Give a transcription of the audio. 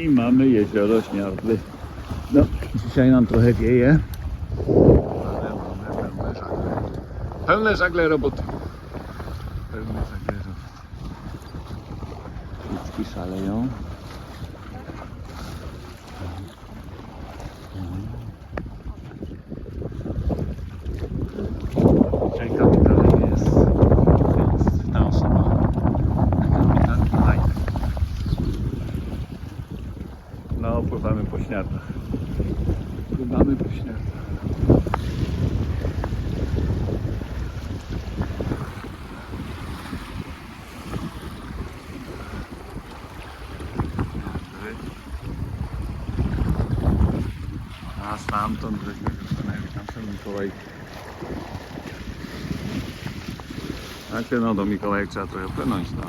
I mamy jezioro Śniardwy. No, dzisiaj nam trochę wieje. Ale mamy pełne żagle. Pełne żagle roboty. Pełne żagle roboty. Kuczki szaleją. Dzisiaj No, pływamy po śniadach. Pływamy po śniadach. A stamtąd żeśmy wypłynęli, tam są Mikołaj. Znaczy no do Mikołajek trzeba trochę płynąć, no